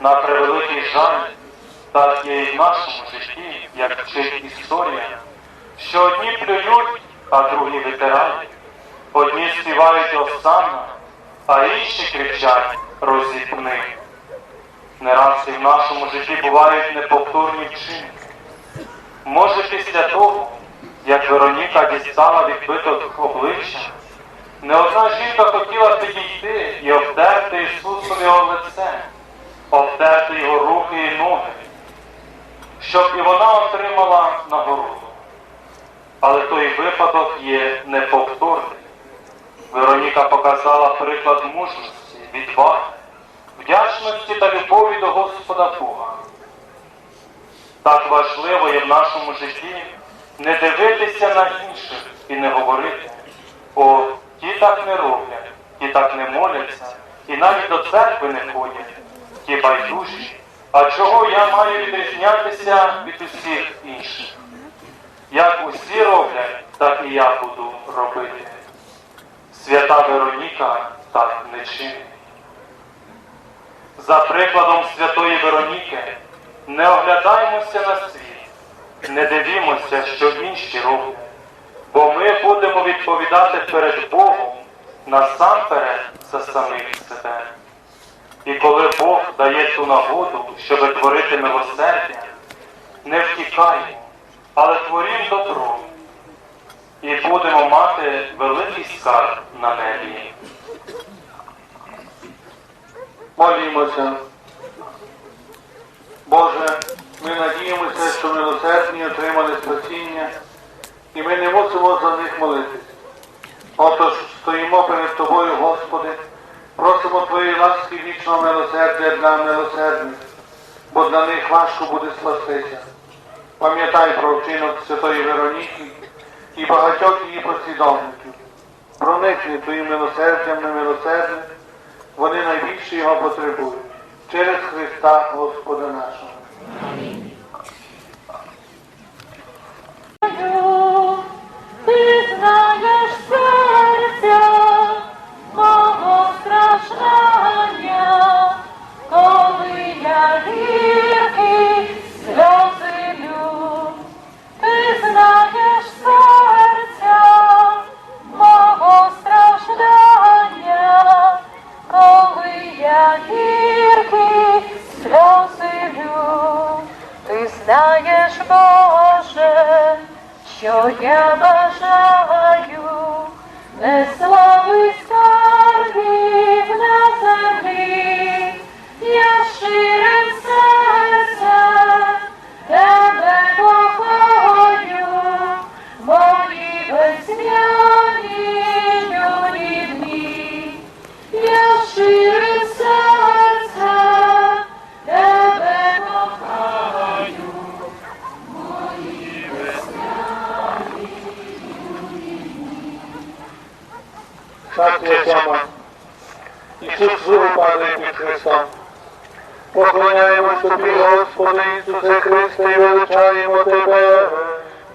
На превеликий жаль, так є і в нашому житті, як вчить історія, що одні плюють, а другі витирають. Одні співають Осанна, а інші кричать розіпни. Не раз і в нашому житті бувають неповторні вчинки. Може, після того, як Вероніка дістала відбиток обличчя, не одна жінка хотіла підійти і обдерти Ісусові лице, обдерти його руки і ноги, щоб і вона отримала нагороду. Але той випадок є неповторний. Вероніка показала приклад мужності, відваги, вдячності та любові до Господа Бога. Так важливо є в нашому житті не дивитися на інших і не говорити, о, ті так не роблять, ті так не моляться, і навіть до церкви не ходять, ті байдужі. А чого я маю відрізнятися від усіх інших? Як усі роблять, так і я буду робити. Свята Вероніка так не чинить. За прикладом святої Вероніки не оглядаймося на світ, не дивімося, що інші роблять, бо ми будемо відповідати перед Богом насамперед за самих себе. І коли Бог дає ту нагоду, щоб творити милосердя, не втікаймо, але творім добро, і будемо мати великий скарб на небі. Молімося. Боже, ми надіємося, що милосердні отримали спасіння, і ми не мусимо за них молитись. Отож стоїмо перед Тобою, Господи, просимо Твоєї ласки вічного милосердя для милосердних, бо для них важко буде спастися. Пам'ятай про вчинок Святої Вероніки і багатьох її послідовників. Проникни Твоїм милосердям на милосердних, вони найбільше його потребують. Через Христа Господа нашого. Ти знаєш страждання, коли я гіркий Поклоняємо тобі, Господи Ісусе Христе, і величаємо Тебе.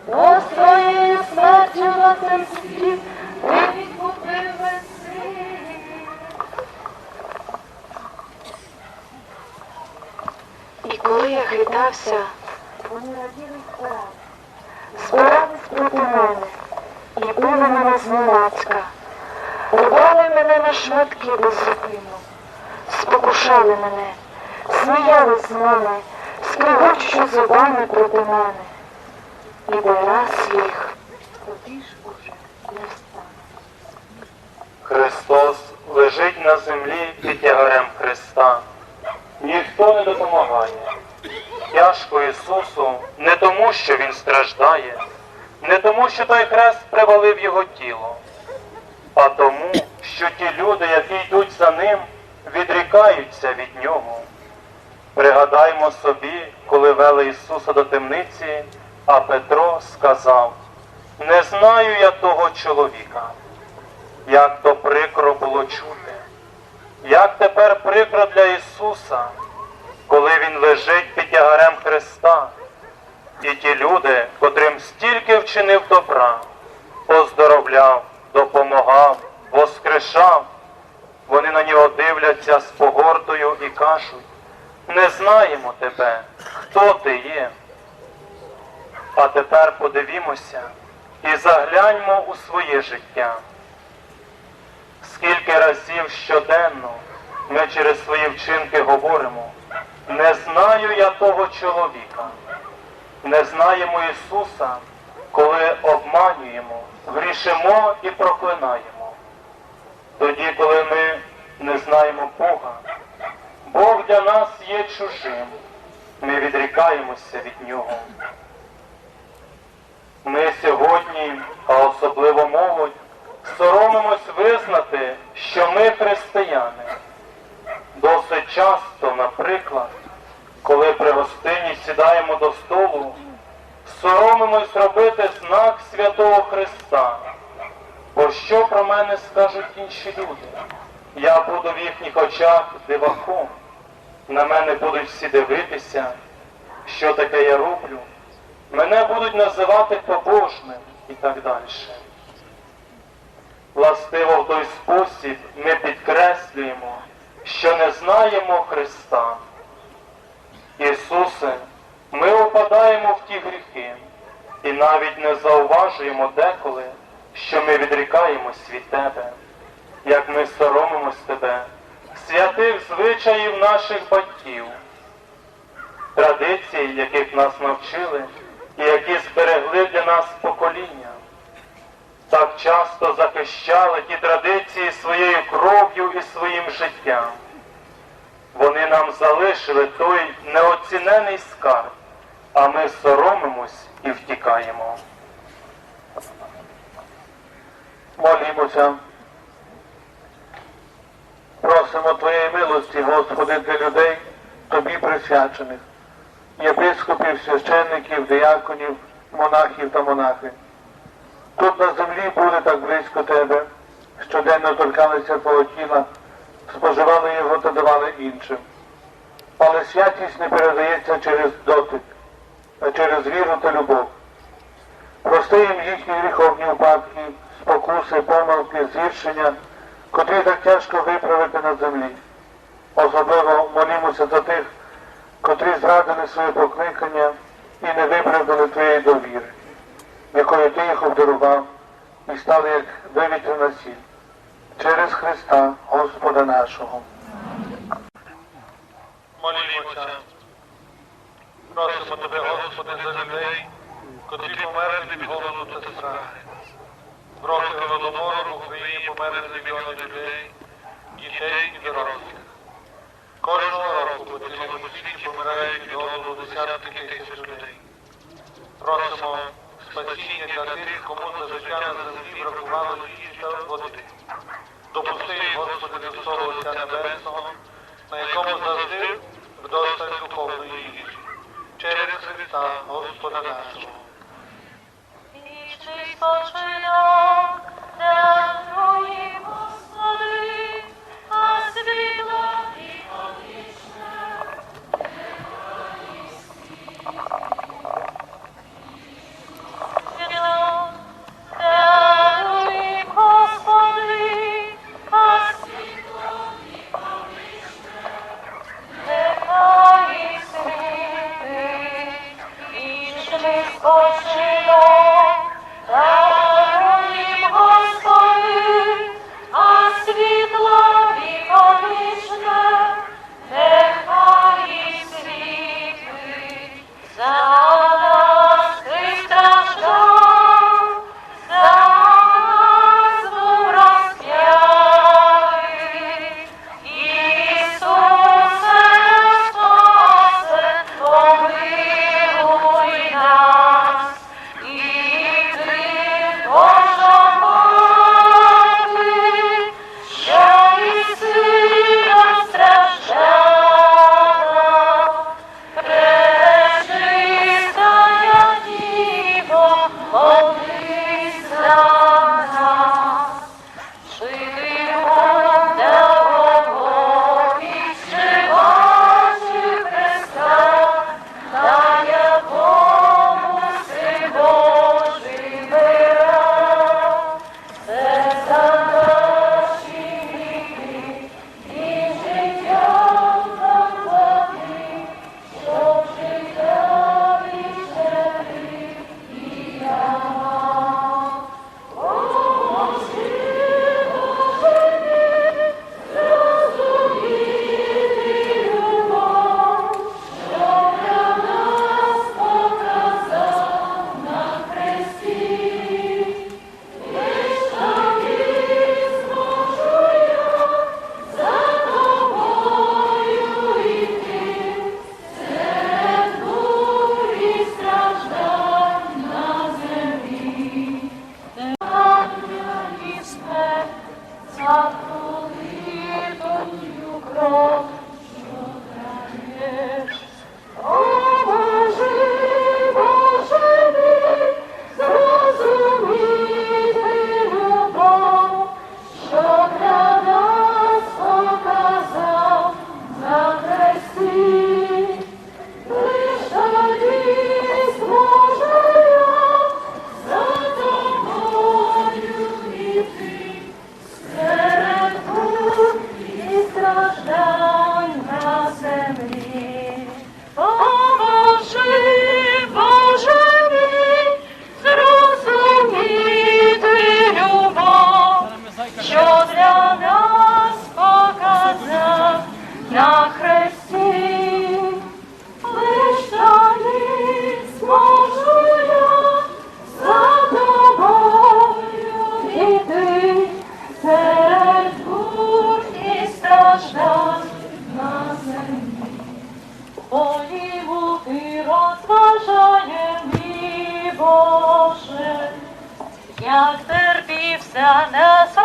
Бо своєю смертю на Христі ти відкупив весь світ. І коли я хитався, збирались проти мене і били мене зненацька, рвали мене на шматки беззупинно, спокушали мене, сміялись з мене, скригочучи зубами проти мене. І раз їх тоді ж уже не встане. Христос лежить на землі під тягарем Христа. Ніхто не допомагає. Тяжко Ісусу не тому, що Він страждає, не тому, що той хрест привалив його тіло, а тому, що ті люди, які йдуть за ним, відрікаються від нього. Пригадаймо собі, коли вели Ісуса до темниці, а Петро сказав: Не знаю я того чоловіка. Як то прикро було чути, як тепер прикро для Ісуса, коли Він лежить під тягарем Христа, і ті люди, котрим стільки вчинив добра, оздоровляв, допомагав, воскрешав, вони на нього дивляться з погордою і кажуть, не знаємо тебе, хто ти є. А тепер подивімося і загляньмо у своє життя. Скільки разів щоденно ми через свої вчинки говоримо, не знаю я того чоловіка, не знаємо Ісуса, коли обманюємо, грішимо і проклинаємо. Тоді, коли ми не знаємо Бога, Для нас є чужим, ми відрікаємося від Нього. Ми сьогодні, а особливо молодь, соромимось визнати, що ми християни. Досить часто, наприклад, коли при гостині сідаємо до столу, соромимось робити знак Святого Христа. Бо що про мене скажуть інші люди? Я буду в їхніх очах диваком. На мене будуть всі дивитися, що таке я роблю. Мене будуть називати побожним і так далі. Властиво в той спосіб ми підкреслюємо, що не знаємо Христа. Ісусе, ми опадаємо в ті гріхи і навіть не зауважуємо деколи, що ми відрікаємось від Тебе, як ми соромимось Тебе, святих звичаїв наших батьків, традицій, яких нас навчили, і які зберегли для нас покоління. Так часто захищали ті традиції своєю кров'ю і своїм життям. Вони нам залишили той неоцінений скарб, а ми соромимось і втікаємо. Молімося. Просимо Твоєї милості, Господи, для людей, Тобі присвячених, єпископів, священників, дияконів, монахів та монахинь. Тут на землі були так близько Тебе, щоденно торкалися Твого тіла, споживали його та давали іншим. Але святість не передається через дотик, а через віру та любов. Прости їм їхні гріховні випадки, спокуси, помилки, згіршення, котрі так тяжко виправити на землі. Особливо молімося за тих, котрі зрадили своє покликання і не виправдали твоєї довіри, якою ти їх обдарував і стали як вивітряна сіль. Через Христа, Господа нашого. Молімося. Просимо тебе, Господи, за людей, котрі померли від голоду та страхи. Роки голодомору Україні померли мільйони людей, дітей і дорослих. Кожного року по цілому світі помирають від десятки тисяч людей. Просимо спасіння для тих, кому за життя на землі бракувало їжі та води. Допусти, Господи, до свого Отця Небесного, на якому завжди вдосталь духовної їжі. Через Христа, Господа нашого. Oh, як терпівся нас